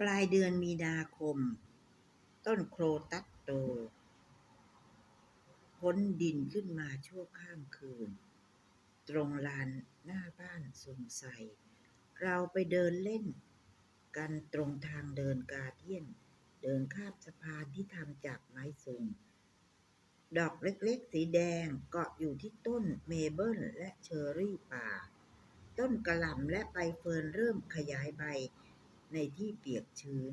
ปลายเดือนมีนาคม ต้นโครตัสโต พ้นดินขึ้นมาชั่วข้ามคืน ตรงลานหน้าบ้านสงสัย เราไปเดินเล่น กันตรงทางเดินกาเดียน เดินข้ามสะพานที่ทำจากไม้สูงดอกเล็กๆ สีแดงเกาะอยู่ที่ต้นเมเบิลและเชอร์รี่ป่า ต้นกระหล่ำและใบเฟิร์นเริ่มขยายใบ ในที่เปียกชื้น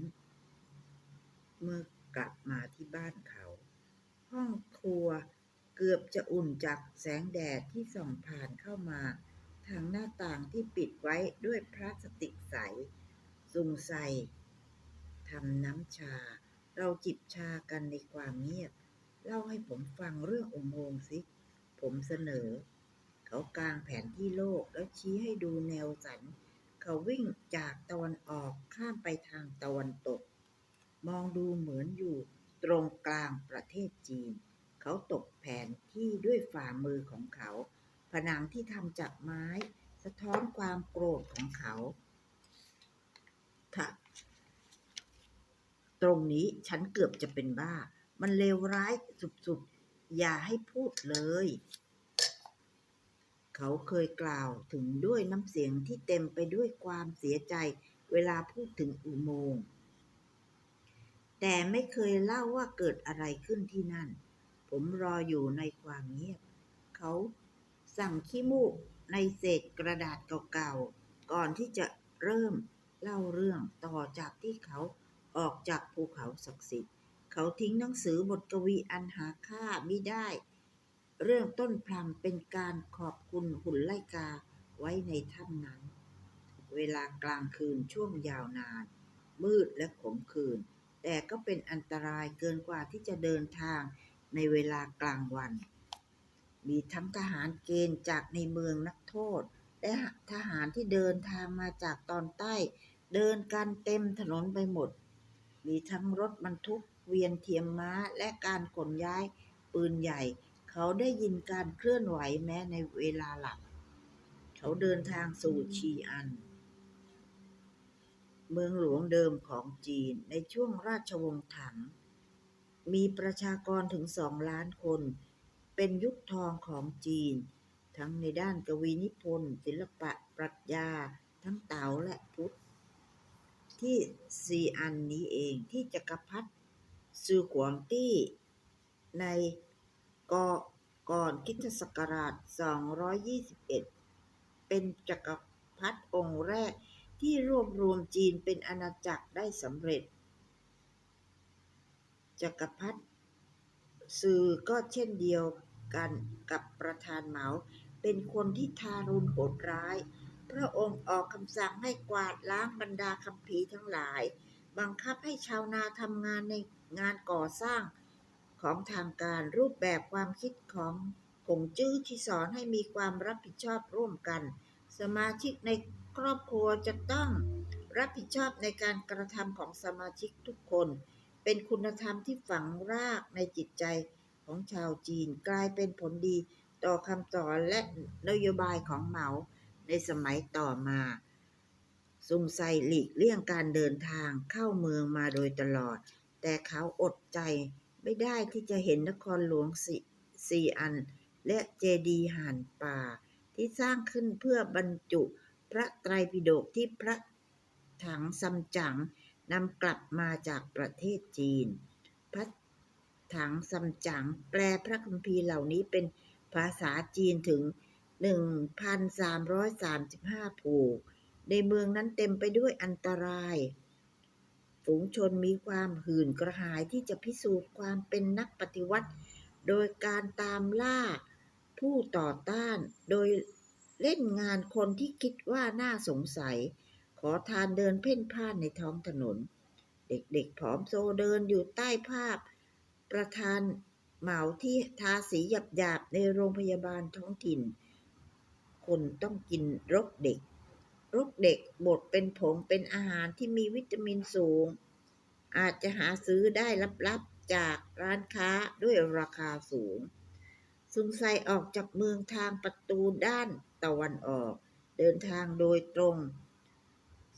เมื่อกลับมาที่บ้านเขา ห้องครัวเกือบจะอุ่นจากแสงแดดที่ส่องผ่านเข้ามา ทางหน้าต่างที่ปิดไว้ด้วยพลาสติกใสสุงใสทำน้ำชา เราจิบชากันในความเงียบ เล่าให้ผมฟังเรื่องอุโมงค์สิ ผมเสนอ เขากางแผนที่โลกแล้วชี้ให้ดูแนวสัน เขาวิ่งจากตะวันออกข้ามไปทางตะวันตก มองดูเหมือนอยู่ตรงกลางประเทศจีน เขาตกแผนที่ด้วยฝ่ามือของเขา ผนังที่ทำจากไม้ สะท้อนความโกรธของเขาถ้าตรงนี้ฉันเกือบจะเป็นบ้า มันเลวร้ายสุดๆ อย่าให้พูดเลย เขาเคยกล่าวถึงด้วยน้ำเสียงที่เต็มไปด้วยความเสียใจเวลาพูดถึงอุโมงค์ แต่ไม่เคยเล่าว่าเกิดอะไรขึ้นที่นั่น ผมรออยู่ในความเงียบ เขาสั่งขี้มูกในเศษกระดาษเก่าๆ ก่อนที่จะเริ่มเล่าเรื่องต่อจากที่เขาออกจากภูเขาศักดิ์สิทธิ์ เขาทิ้งหนังสือบทกวีอันหาค่าไม่ได้ เรื่องต้นพลัมเป็นการขอบคุณหุ่นไล่กาไว้ในถ้ำนั้น เวลากลางคืนช่วงยาวนาน มืดและขมขื่นแต่ก็เป็นอันตรายเกินกว่าที่จะเดินทางในเวลากลางวัน มีทั้งทหารเกณฑ์จากในเมืองนักโทษ และทหารที่เดินทางมาจากตอนใต้ เดินกันเต็มถนนไปหมด มีทั้งรถบรรทุกเวียนเทียมม้าและการขนย้ายปืนใหญ่ เขาได้ยินการเคลื่อนไหวแม้ในเวลาหลับ เขาเดินทางสู่ชีอัน เมืองหลวงเดิมของจีนในช่วงราชวงศ์ถัง มีประชากรถึงสองล้านคน เป็นยุคทองของจีน ทั้งในด้านกวีนิพนธ์ศิลปะปรัชญา ทั้งเต๋าและพุทธ ที่ซีอันนี้เองที่จักรพรรดิซือกวางตี้ใน กก่อนคิสศักราช 221 เป็นจักรพรรดิองค์แรกที่รวบรวมจีนเป็นอาณาจักรได้สำเร็จ จักรพรรดิซือก็เช่นเดียวกันกับประธานเหมาเป็นคนที่ทารุณโหดร้าย พระองค์ออกคำสั่งให้กวาดล้างบรรดาคัมภีร์ทั้งหลาย บังคับให้ชาวนาทำงานในงานก่อสร้าง ของทางการรูปแบบความคิดของผงจื้อที่สอนให้มีความรับผิดชอบร่วมกัน สมาชิกในครอบครัวจะต้องรับผิดชอบในการกระทำของสมาชิกทุกคน เป็นคุณธรรมที่ฝังรากในจิตใจของชาวจีนกลายเป็นผลดีต่อคำสอนและนโยบายของเหมาในสมัยต่อมาซุงไซหลีกเลี่ยงการเดินทางเข้าเมืองมาโดยตลอด แต่เขาอดใจ ไม่ได้ที่จะเห็นนครหลวงสซีอัน และเจดีย์ห่านป่า ที่สร้างขึ้นเพื่อบรรจุพระไตรปิฎกที่พระถังซัมจั๋งนำกลับมาจากประเทศจีน พระถังซัมจั๋งแปลพระคัมภีร์เหล่านี้เป็นภาษาจีนถึง 1,335ผูกในเมืองนั้นเต็มไปด้วยอันตราย ฝูงชนมีความหื่นกระหายที่จะพิสูจน์ความเป็นนักปฏิวัติ โดยการตามล่าผู้ต่อต้าน โดยเล่นงานคนที่คิดว่าน่าสงสัย ขอทานเดินเพ่นพ่านในท้องถนน เด็กๆผอมโซเดินอยู่ใต้ภาพ ประธานเหมาที่ทาสีหยาบๆในโรงพยาบาลท้องถิ่น คนต้องกินรกเด็ก รกเด็กบดเป็นผงเป็นอาหารที่มีวิตามินสูง อาจจะหาซื้อได้ลับๆจากร้านค้าด้วยราคาสูงซุงไซออกจากเมืองทางประตูด้านตะวันออก เดินทางโดยตรง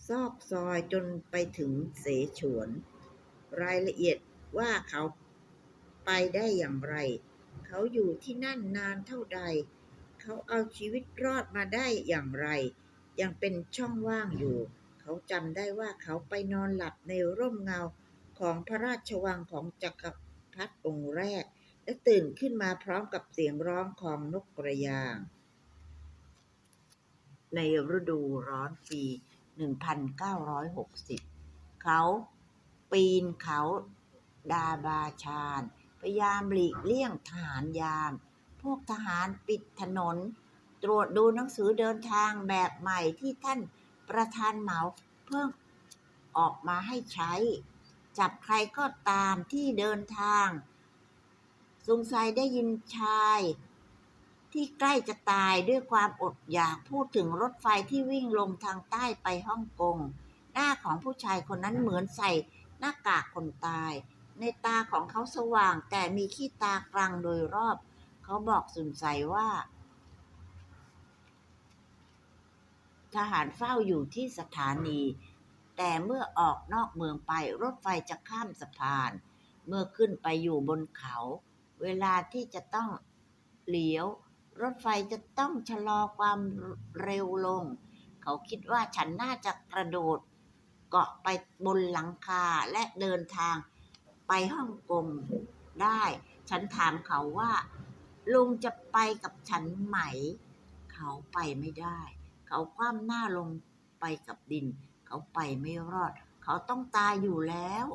ซอกซอยจนไปถึงเสฉวน รายละเอียดว่าเขาไปได้อย่างไร เขาอยู่ที่นั่นนานเท่าใด เขาเอาชีวิตรอดมาได้อย่างไร ยังเป็นช่องว่างอยู่ เขาจำได้ว่าเขาไปนอนหลับในร่มเงาของพระราชวังของจักรพรรดิองค์แรก และตื่นขึ้นมาพร้อมกับเสียงร้องของนกกระยาง ในฤดูร้อนปี 1960 เขาปีนเขาดาบาชานพยายามหลีกเลี่ยงทหารยาม พวกทหารปิดถนน ตรวจดูหนังสือเดินทางแบบใหม่ที่ท่านประธานเหมาเพิ่งออกมาให้ใช้ จับใครก็ตามที่เดินทาง สงสัยได้ยินชาย ที่ใกล้จะตายด้วยความอดอยากพูดถึงรถไฟที่วิ่งลงทางใต้ไปฮ่องกง หน้าของผู้ชายคนนั้นเหมือนใส่หน้ากากคนตาย ในตาของเขาสว่างแต่มีขี้ตากลางโดยรอบ เขาบอกสุนใสว่า ทหารเฝ้าอยู่ที่สถานี แต่เมื่อออกนอกเมืองไปรถไฟจะข้ามสะพาน เมื่อขึ้นไปอยู่บนเขา เวลาที่จะต้องเลี้ยว รถไฟจะต้องชะลอความเร็วลง เขาคิดว่าฉันน่าจะกระโดด เกาะไปบนหลังคาและเดินทางไปฮ่องกงได้ ฉันถามเขาว่า ลุงจะไปกับฉันไหม เขาไปไม่ได้ เขาคว่ำหน้าลงไปกับดิน เขาไปไม่รอด เขาต้องตายอยู่แล้ว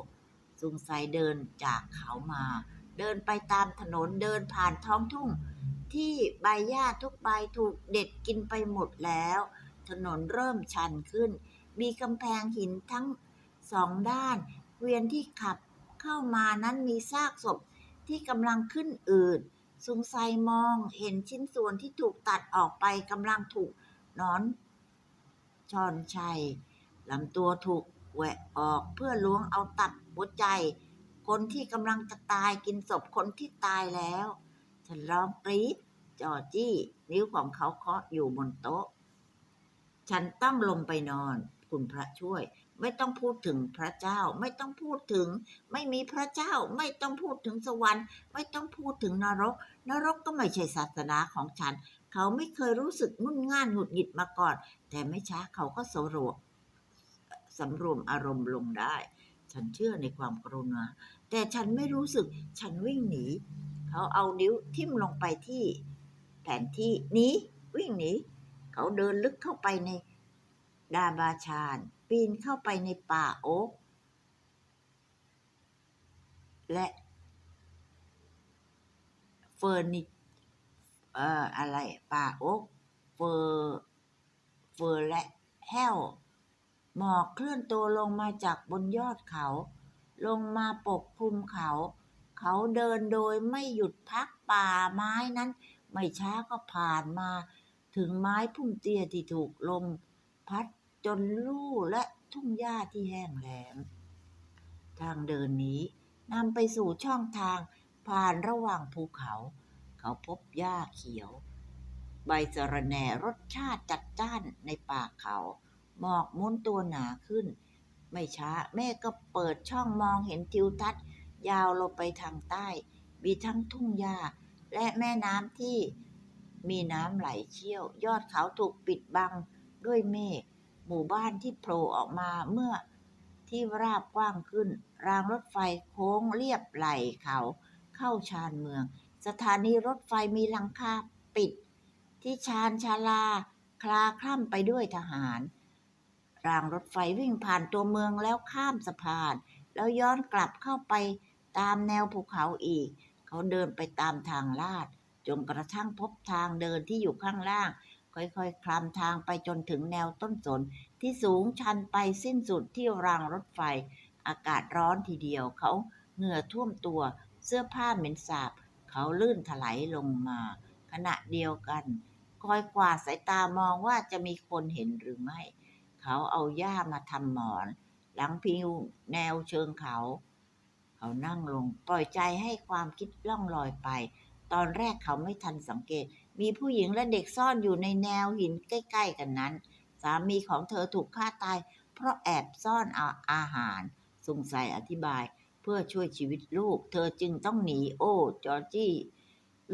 สุงไซเดินจากเขามา เดินไปตามถนนเดินผ่านท้องทุ่ง ที่ใบหญ้าทุกใบถูกเด็ดกินไปหมดแล้ว ถนนเริ่มชันขึ้น มีกำแพงหินทั้งสองด้านเกวียนที่ขับเข้ามานั้นมีซากศพที่กำลังขึ้นอืดสุงไซมองเห็นชิ้นส่วนที่ถูกตัดออกไปกำลังถูก นอนชอนชัยลำตัวถูกแหวะออกเพื่อล้วงเอาตับหัวใจ คนที่กำลังจะตายกินศพคนที่ตายแล้วฉันร้องกรี๊ดจอจี้ นิ้วของเขาเคาะอยู่บนโต๊ะ ฉันต้องลงไปนอน คุณพระช่วย ไม่ต้องพูดถึงพระเจ้า ไม่ต้องพูดถึง ไม่มีพระเจ้า ไม่ต้องพูดถึงสวรรค์ ไม่ต้องพูดถึงนรก นรกก็ไม่ใช่ศาสนาของฉัน เขาไม่เคยรู้สึกงุ่นง่านหงุดหงิดมาก่อน แต่ไม่ช้าเขาก็สรวมสำรวมอารมณ์ลงได้ ฉันเชื่อในความกรุณา แต่ฉันไม่รู้สึก ฉันวิ่งหนี เขาเอานิ้วทิ่มลงไปที่แผนที่นี้วิ่งหนี เขาเดินลึกเข้าไปในดาบาชาน ปีนเข้าไปในป่าโอ๊กและเฟอร์นิ เอ่ออะไรป่าโอ๊กเฟอร์เฟอร์และแห้วหมอกเคลื่อนตัวลงมาจากบนยอดเขา ลงมาปกคลุมเขา เขาเดินโดยไม่หยุดพักป่าไม้นั้น ไม่ช้าก็ผ่านมา ถึงไม้พุ่มเตี้ยที่ถูกลมพัดจนลู่และทุ่งหญ้าที่แห้งแล้งทางเดินนี้นำไปสู่ช่องทางผ่านระหว่างภูเขา เขาพบหญ้าเขียว ใบสะระแหน่รสชาติจัดจ้านในป่าเขา หมอกม้วนตัวหนาขึ้น ไม่ช้าแม่ก็เปิดช่องมองเห็นทิวทัศน์ยาวลงไปทางใต้ มีทั้งทุ่งหญ้าและแม่น้ำที่มีน้ำไหลเชี่ยว ยอดเขาถูกปิดบังด้วยเมฆหมู่บ้านที่โผล่ออกมาเมื่อที่ราบกว้างขึ้น รางรถไฟโค้งเรียบไหลเขาเข้าชานเมือง สถานีรถไฟมีหลังคาปิด ที่ชานชาลา คลาคล่ำไปด้วยทหาร รางรถไฟวิ่งผ่านตัวเมืองแล้วข้ามสะพาน แล้วย้อนกลับเข้าไปตามแนวภูเขาอีก เขาเดินไปตามทางลาด จนกระทั่งพบทางเดินที่อยู่ข้างล่าง ค่อยๆ คลำทางไปจนถึงแนวต้นสน ที่สูงชันไปสิ้นสุดที่รางรถไฟ อากาศร้อนทีเดียวเขาเหงื่อท่วมตัว เสื้อผ้าเหม็นสาบ เขาลื่นถลายลงมา ขณะเดียวกันคอยกวาดสายตามองว่าจะมีคนเห็นหรือไม่ เขาเอาหญ้ามาทำหมอน หลังพิงแนวเชิงเขา เขานั่งลงปล่อยใจให้ความคิดล่องลอยไป ตอนแรกเขาไม่ทันสังเกต มีผู้หญิงและเด็กซ่อนอยู่ในแนวหินใกล้ๆกันนั้น สามีของเธอถูกฆ่าตาย เพราะแอบซ่อนเอาอาหารสงสัยอธิบาย เพื่อช่วยชีวิตลูก เธอจึงต้องหนีโอ้จอร์จี้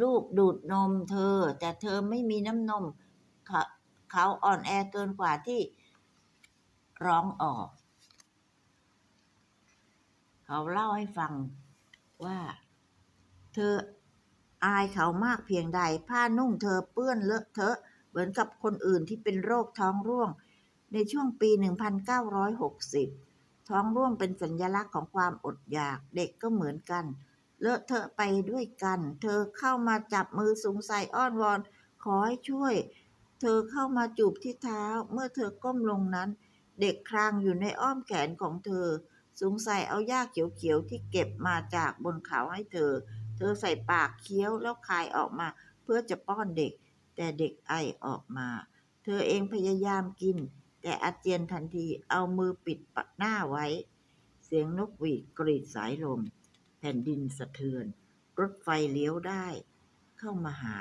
ลูกดูดนมเธอ แต่เธอไม่มีน้ำนมเขาเขาอ่อนแอเกินกว่าที่ร้องออก เขาเล่าให้ฟังว่า เธออายเขามากเพียงใด ผ้านุ่งเธอเปื้อนเลอะเทอะ เหมือนกับคนอื่นที่เป็นโรคท้องร่วง ในช่วงปี 1960 ท้องร่วงเป็นสัญลักษณ์ของความอดอยาก เด็กก็เหมือนกัน เลอะเทอะไปด้วยกัน เธอเข้ามาจับมือสูงใส่อ้อนวอน ขอให้ช่วย เธอเข้ามาจูบที่เท้า เมื่อเธอก้มลงนั้น เด็กคลางอยู่ในอ้อมแขนของเธอ สูงใส่เอาหญ้าเขียวๆที่เก็บมาจากบนเขาให้เธอ เธอใส่ปากเคี้ยวแล้วคายออกมา เพื่อจะป้อนเด็ก แต่เด็กไอออกมา เธอเองพยายามกิน แต่อาเจียนทันทีเอามือปิดปากหน้าไว้ เสียงนกหวีดกรีดสายลม แผ่นดินสะเทือน รถไฟเลี้ยวได้ เข้ามาหา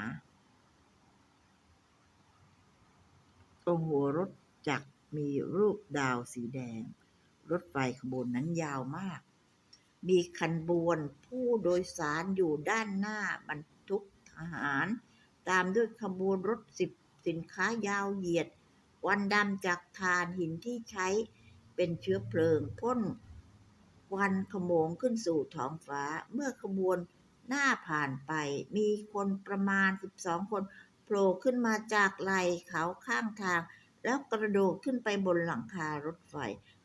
ตรงหัวรถจักรมีรูปดาวสีแดง รถไฟขบวนนั้นยาวมาก มีคันบวนผู้โดยสารอยู่ด้านหน้าบรรทุกทหาร ตามด้วยขบวนรถสิบสินค้ายาวเหยียด ควันดำจากถ่านหินที่ใช้เป็นเชื้อเพลิงพ่นควันขโมงขึ้นสู่ท้องฟ้าเมื่อขบวนหน้าผ่านไป มีคนประมาณ 12 คนโผล่ขึ้นมาจากไหลเขาข้างทาง แล้วกระโดดขึ้นไปบนหลังคารถไฟ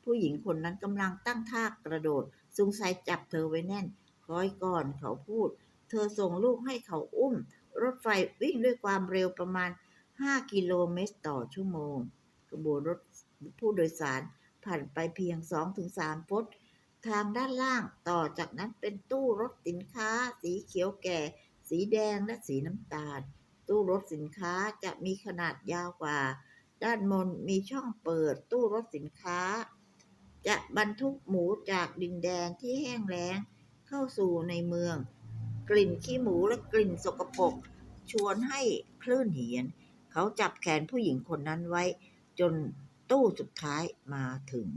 ผู้หญิงคนนั้นกำลังตั้งท่ากระโดดสงสัยจับเธอไว้แน่นคอยก่อนเขาพูด เธอส่งลูกให้เขาอุ้ม รถไฟวิ่งด้วยความเร็วประมาณ 5 กิโลเมตรต่อชั่วโมงขบวนรถผู้โดยสารผ่านไปเพียง 2-3 ฟุต ทางด้านล่างต่อจากนั้นเป็นตู้รถสินค้า สีเขียวแก่ สีแดงและสีน้ำตาล ตู้รถสินค้าจะมีขนาดยาวกว่า ด้านบนมีช่องเปิดตู้รถสินค้า จะบรรทุกหมูจากดินแดนที่แห้งแล้งเข้าสู่ในเมือง กลิ่นขี้หมูและกลิ่นสกปรกชวนให้คลื่นเหียน เขาจับแขนผู้หญิงคนนั้นไว้จนตู้สุดท้ายมาถึง